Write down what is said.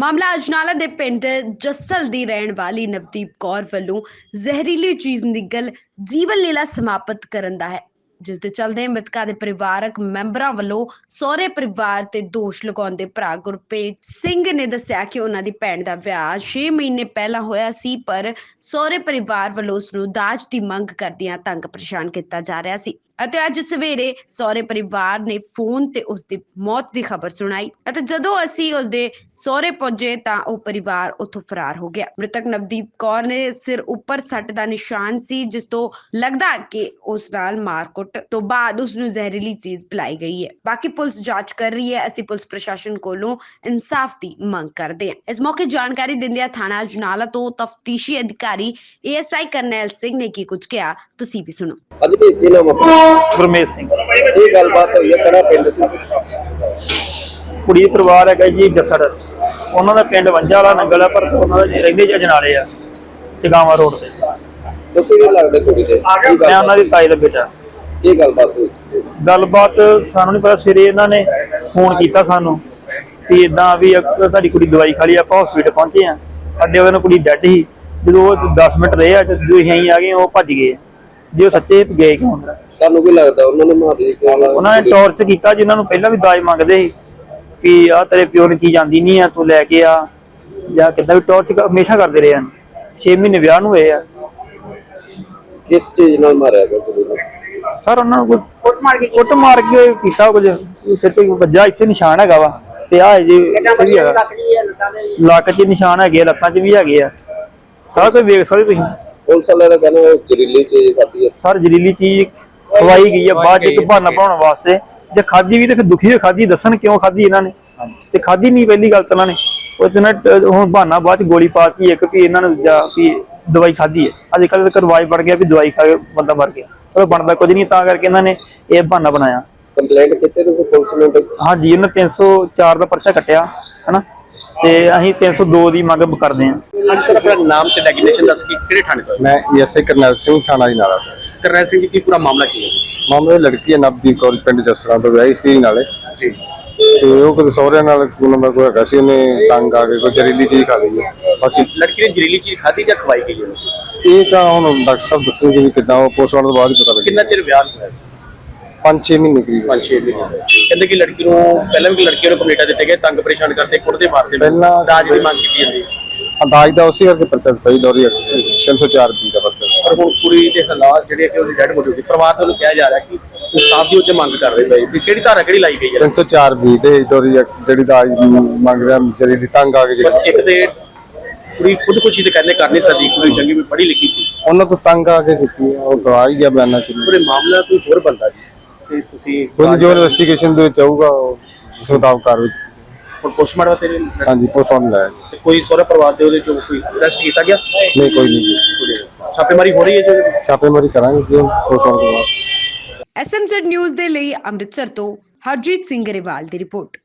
ਮਾਮਲਾ ਅਜਨਾਲਾ ਦੇ ਪਿੰਡ ਜੱਸਲ ਦੀ ਰਹਿਣ ਵਾਲੀ ਨਵਦੀਪ ਕੌਰ ਵੱਲੋਂ ਜ਼ਹਿਰੀਲੀ ਚੀਜ਼ ਨਿਗਲ ਜੀਵਨ ਲੀਲਾ ਸਮਾਪਤ ਕਰਨ ਦਾ ਹੈ, ਜਿਸ ਦੇ ਚਲਦੇ ਮ੍ਰਿਤਕਾ ਦੇ ਪਰਿਵਾਰਕ ਮੈਂਬਰਾਂ ਵੱਲੋਂ ਸਹੁਰੇ ਪਰਿਵਾਰ ਤੇ ਦੋਸ਼ ਲਗਾਉਂਦੇ ਭਰਾ ਗੁਰਪ੍ਰੀਤ ਸਿੰਘ ਨੇ ਦੱਸਿਆ ਕਿ ਉਹਨਾਂ ਦੀ ਭੈਣ ਦਾ ਵਿਆਹ 6 ਮਹੀਨੇ ਪਹਿਲਾਂ ਹੋਇਆ ਸੀ, ਪਰ ਸਹੁਰੇ ਪਰਿਵਾਰ ਵੱਲੋਂ ਉਸ ਨੂੰ ਦਾਜ ਦੀ ਮੰਗ ਕਰਦਿਆਂ ਤੰਗ ਪਰੇਸ਼ਾਨ ਕੀਤਾ ਜਾ ਰਿਹਾ ਸੀ। ਅਤੇ ਅੱਜ ਸਵੇਰੇ ਸਹੁਰੇ ਪਰਿਵਾਰ ਨੇ ਫੋਨ ਤੇ ਉਸ ਦੀ ਮੌਤ ਦੀ ਖਬਰ ਸੁਣਾਈ ਅਤੇ ਜਦੋਂ ਅਸੀਂ ਉਸ ਦੇ ਸਹੁਰੇ ਪਹੁੰਚੇ ਤਾਂ ਉਹ ਪਰਿਵਾਰ ਉੱਥੋਂ ਫਰਾਰ ਹੋ ਗਿਆ। ਮ੍ਰਿਤਕ ਨਵਦੀਪ ਕੌਰ ਨੇ ਸਿਰ ਉੱਪਰ ਸੱਟ ਦਾ ਨਿਸ਼ਾਨ ਸੀ, ਜਿਸ ਤੋਂ ਲੱਗਦਾ ਕਿ ਉਸ ਨਾਲ ਮਾਰਕੁੱਟ ਤੋਂ ਬਾਅਦ ਉਸ ਨੂੰ ਜ਼ਹਿਰੀਲੀ ਚੀਜ਼ ਪਿਲਾਈ ਗਈ ਹੈ। ਬਾਕੀ ਪੁਲਿਸ ਜਾਂਚ ਕਰ ਰਹੀ ਹੈ। ਅਸੀਂ ਪੁਲਿਸ ਪ੍ਰਸ਼ਾਸਨ ਕੋਲੋਂ ਇਨਸਾਫ ਦੀ ਮੰਗ ਕਰਦੇ ਹਾਂ। ਇਸ ਮੌਕੇ ਜਾਣਕਾਰੀ ਦਿੰਦਿਆਂ ਥਾਣਾ ਜਨਾਲਾ ਤੋਂ ਤਫਤੀਸ਼ੀ ਅਧਿਕਾਰੀ ਏਐਸਆਈ ਕਰਨੈਲ ਸਿੰਘ ਨੇ ਕੀ ਕੁਝ ਕਿਹਾ, ਤੁਸੀਂ ਵੀ ਸੁਣੋ। ਅੱਜ ਵੀ ਕੀ ਗੁਰਮੇਜ ਸਿੰਘ। ਇਹ ਗੱਲਬਾਤ ਹੋਈ ਹੈ ਕਿਹੜਾ ਪਿੰਡ ਸੀ? ਕੁੜੀ ਪਰਿਵਾਰ ਹੈਗਾ ਜੀ ਜਸੜ। ਉਹਨਾਂ ਦਾ ਪਿੰਡ ਵੰਜਾ ਵਾਲਾ ਨੰਗਲ ਆ ਪਰ ਉਹਨਾਂ ਦਾ ਰਹਿੰਦੇ ਜੀ ਅਜਨਾਲੇ ਆ ਚਗਾਵਾ ਰੋਡ ਤੇ। ਤੁਸੀਂ ਕੀ ਲੱਗਦਾ ਕੁੜੀ ਦੇ? ਕੀ ਮੈਂ ਉਹਨਾਂ ਦੀ ਤਾਈ ਦਾ ਬੇਟਾ। ਕੀ ਗੱਲਬਾਤ ਹੋਈ? ਗੱਲਬਾਤ ਸਾਨੂੰ ਨਹੀਂ ਪਤਾ ਸਵੇਰੇ ਇਹਨਾਂ ਨੇ ਫੋਨ ਕੀਤਾ ਸਾਨੂੰ ਵੀ ਇਦਾਂ ਵੀ ਤੁਹਾਡੀ ਕੁੜੀ ਦਵਾਈ ਖਾ ਲਈ ਆਪਾਂ ਹਸਪੀਟਲ ਪਹੁੰਚੇ ਆ ਅੱਡੇ ਉਹਦੇ ਨਾਲ ਕੁੜੀ ਡੈਡ ਸੀ। ਜਦੋਂ ਉਹ 10 ਮਿੰਟ ਰਹੇ ਆ ਤੇ ਜਦੋਂ ਅਸੀਂ ਆ ਗਏ ਉਹ ਭੱਜ ਗਏ ਜੇ ਉਹ ਸੱਚੇ ਗਏ ਕਿਉਂ? ਤੁਹਾਨੂੰ ਕੀ ਲੱਗਦਾ? ਉਹਨਾਂ ਨੇ ਮਾਰੀ ਕਿਉਂ? ਲਾ- ਉਹਨਾਂ ਨੇ ਟੌਰਚ ਕੀਤਾ ਜਿਨ੍ਹਾਂ ਨੂੰ ਪਹਿਲਾਂ ਵੀ ਦਾਜ ਮੰਗਦੇ ਸੀ ਵੀ ਆ ਤੇਰੇ ਪਿਓ ਨੇ ਚੀਜ਼ ਆਂਦੀ ਨਹੀਂ ਆ ਤੂੰ ਲੈ ਕੇ ਆ। ਜਾਂ ਕਿੱਦਾਂ ਵੀ ਟੌਰਚ ਹਮੇਸ਼ਾ ਕਰਦੇ ਰਹੇ ਹਨ। 6 ਮਹੀਨੇ ਵਿਆਹ ਨੂੰ ਹੋਏ ਆ। ਕਿਸ ਚੀਜ਼ ਨਾਲ ਮਾਰਿਆ ਗਿਆ ਕੁੜੀ ਨੂੰ? ਸਰ ਉਹਨਾਂ ਨੂੰ ਕੋਈ ਕੁੱਟ ਮਾਰ ਕੇ ਕੁੱਟ ਮਾਰ ਕੇ ਕੀਤਾ ਕੁਝ? ਸਿਰ ਤੇ ਵੱਜਾ ਇੱਥੇ ਨਿਸ਼ਾਨ ਹੈਗਾ ਵਾ। ਤੇ ਆ ਜੀ ਵੀ ਹੈਗਾ। ਲੱਕ 'ਚ ਨਿਸ਼ਾਨ ਹੈਗੇ ਲੱਤਾਂ 'ਚ ਵੀ ਹੈਗੇ ਆ। ਸਾਰਾ ਕੁਝ ਵੇਖ ਸਕਦੇ ਤੁਸੀਂ। ਪੁਲਿਸ ਵਾਲੇ ਦਾ ਕਹਿੰਦਾ ਉਹ ਜ਼ਹਿਰੀਲੀ ਚੀਜ਼ ਖਾਦੀ ਹੈ। ਸਰ ਜ਼ਹਿਰੀਲੀ ਚੀਜ਼ ਖਵਾਈ ਗਈ ਆ ਬਾਅਦ 'ਚ ਇੱਕ ਬਹਾਨਾ ਬਣਾਉਣ ਵਾਸਤੇ। ਜੇ ਖਾਦੀ ਵੀ ਤੇ ਫਿਰ ਦੁਖੀ ਹੋਏ ਖਾਦੀ ਦੱਸਣ ਕਿਉਂ ਖਾਦੀ ਇਹਨਾਂ ਨੇ? ਤੇ ਖਾਦੀ ਨਹੀਂ ਪਹਿਲੀ ਗੱਲ ਤਾਂ ਇਹਨਾਂ ਨੇ। ਉਹ ਤੇ ਨਾ ਟ- ਹੁਣ ਬਹਾਨਾ ਬਾਅਦ 'ਚ ਗੋਲੀ ਪਾਤੀ ਇੱਕ ਵੀ ਇਹਨਾਂ ਨੂੰ ਜਾਂ ਵੀ ਦਵਾਈ ਖਾਦੀ ਹੈ। ਅੱਜ ਕੱਲ੍ਹ ਤਾਂ ਕਰਵਾਈ ਬਣ ਗਿਆ ਵੀ ਦਵਾਈ ਖਾ ਕੇ ਬੰਦਾ ਮਰ ਗਿਆ। ਪਰ ਬਣਦਾ ਕੁਝ ਨਹੀਂ ਤਾਂ ਕਰਕੇ ਇਹਨਾਂ ਨੇ ਇਹ ਬਹਾਨਾ ਬਣਾਇਆ। ਕੰਪਲੇਂਟ ਕੀਤੀ ਨੂੰ ਪੁਲਿਸ ਨੂੰ? ਹਾਂਜੀ ਇਹਨਾਂ 304 ਦਾ ਪਰਚਾ ਕੱਟਿਆ ਹਨਾ? ਤੇ ਅਸੀਂ 302 ਦੀ ਮੰਗ ਕਰਦੇ ਹਾਂ। ਅੱਜ ਸਰ ਆਪਣਾ ਨਾਮ ਤੇ ਡੈਗਨੇਸ਼ਨ ਦੱਸ ਕੇ ਕਿਹੜੇ ਥਾਣੇ ਤੋਂ ਮੈਂ ਐਸਏ ਕਰਨੈਲ ਸਿੰਘ ਥਾਣਾ ਜੀ ਨਾਲਾ ਕਰਨੈਲ ਸਿੰਘ ਜੀ ਕੀ ਪੂਰਾ ਮਾਮਲਾ ਕੀ ਹੈ? ਮਾਮਲੇ ਲੜਕੀ ਹੈ ਨਵਦੀਪ ਕੌਰ ਪਿੰਡ ਜਸਰਾਂ ਤੋਂ ਵਿਆਹੀ ਸੀ ਨਾਲੇ। ਜੀ। ਤੇ ਉਹ ਕੋਈ ਸਹੁਰਿਆਂ ਨਾਲ ਉਹਨਾਂ ਦਾ ਕੋਈ ਹੈਗਾ ਸੀ ਉਹਨੇ ਤੰਗ ਆ ਕੇ ਕੋਈ ਜ਼ਹਿਰੀਲੀ ਚੀਜ਼ ਖਾ ਲਈ ਹੈ। ਬਾਕੀ ਲੜਕੀ ਨੇ ਜ਼ਹਿਰੀਲੀ ਚੀਜ਼ ਖਾਧੀ ਜਾਂ ਖਵਾਈ ਗਈ ਉਹਨੂੰ ਇਹ ਤਾਂ ਹੁਣ ਡਾਕਟਰ ਸਾਹਿਬ ਦੱਸਣਗੇ ਵੀ ਕਿੱਦਾਂ ਉਹ ਪੋਸਟਮਾਰਟਮ ਤੋਂ ਬਾਅਦ ਹੀ ਪਤਾ ਕਿੰਨਾ ਲੱਗੇਗਾ ਚਿਰ ਵਿਆਹ ਹੋਇਆ ਸੀ? 5-6 ਮਹੀਨੇ ਕਰੀਬ। 5-6 ਮਹੀਨੇ। ਕਹਿੰਦੇ ਕਿ ਲੜਕੀ ਨੂੰ ਪਹਿਲਾਂ ਵੀ ਲੜਕੀ ਨੂੰ ਕਮੇਟਾ ਦਿੱਤੇ ਗਏ ਤੰਗ ਪਰੇਸ਼ਾਨ ਕਰਦੇ ਕੁੱਟਦੇ ਮਾਰਦੇ ਪਹਿਲਾਂ- ਦਾਜ ਦੀ ਮੰਗ ਕੀਤੀ ਜਾਂਦੀ। ਅੰਦਾਜ਼ ਦਾ ਉਸੇ ਕਰਕੇ ਪਰਚਾ ਦਿੱਤਾ ਜੀ ਦੌਰੀ 304 ਰੁਪਏ ਦਾ ਪਰਚਾ। ਪਰ ਹੁਣ ਕੁੜੀ ਦੇ ਹਾਲਾਤ ਜਿਹੜੇ ਕਿ ਉਹਦੀ ਡੈਡ ਹੋਈ ਪਰਿਵਾਰ ਵੱਲੋਂ ਕਿਹਾ ਜਾ ਰਿਹਾ ਕਿ ਇਨਸਾਫ ਦੀ ਉੱਤੇ ਮੰਗ ਕਰ ਰਹੇ ਪਏ ਵੀ ਕਿਹੜੀ ਧਾਰਾ ਕਿਹੜੀ ਲਾਈ ਗਈ ਹੈ? 304 ਰੁਪਏ ਦੇ ਦੌਰੀ ਜਿਹੜੀ ਦਾ ਮੰਗ ਰਿਹਾ ਜਿਹੜੀ ਤੰਗ ਆ ਕੇ ਪਰ ਜਿਹੜੀ। ਇੱਕ ਤੇ ਕੁੜੀ ਖੁਦਕੁਸ਼ੀ ਤੇ ਕਹਿੰਦੇ ਕਰ ਨਹੀਂ ਸਕਦੀ ਕੁੜੀ ਚੰਗੀ ਵੀ ਪੜ੍ਹੀ ਲਿਖੀ ਸੀ। ਉਹਨਾਂ ਤੋਂ ਤੰਗ ਆ ਕੇ ਕੀਤੀ ਹੈ, ਉਹ ਗਵਾ ਹੀ ਗਿਆ ਬਿਆਨਾਂ ਚ। ਪੂਰੇ ਮਾਮਲਾ ਕੋਈ ਹੋਰ ਬੰਦਾ ਜੀ। ਤੇ ਤੁਸੀਂ ਕੋਈ ਜੋ ਇਨਵੈਸਟੀਗੇਸ਼ਨ ਦੇ ਵਿੱਚ ਆਊਗਾ ਉਸ ਮੁਤਾਬਕ ਕਾਰਵਾਈ ਹੁਣ ਪੋਸਟਮਾਰਟਮ ਤੇ ਹਾਂਜੀ ਪੋਸਟਮਾਰਟਮ ਲਾਇਆ। ਤੇ ਕੋਈ ਸਹੁਰੇ ਪਰਿਵਾਰ ਦੇ ਉਹਦੇ ਚੋਂ ਕੋਈ ਅਰੈਸਟ ਕੀਤਾ ਗਿਆ? ਨਹੀਂ ਕੋਈ ਨਹੀਂ ਜੀ। ਛਾਪੇਮਾਰੀ ਹੋ ਰਹੀ ਹੈ ਜੋ? ਛਾਪੇਮਾਰੀ ਕਰਾਂਗੇ ਜੀ ਪੋਸਟਮਾਰਟਮ ਤੋਂ ਬਾਅਦ। ਐਸਐਮਜ਼ੈਡ ਨਿਊਜ਼ ਦੇ ਲਈ ਅੰਮ੍ਰਿਤਸਰ ਤੋਂ ਹਰਜੀਤ ਸਿੰਘ ਗਰੇਵਾਲ ਦੀ ਰਿਪੋਰਟ।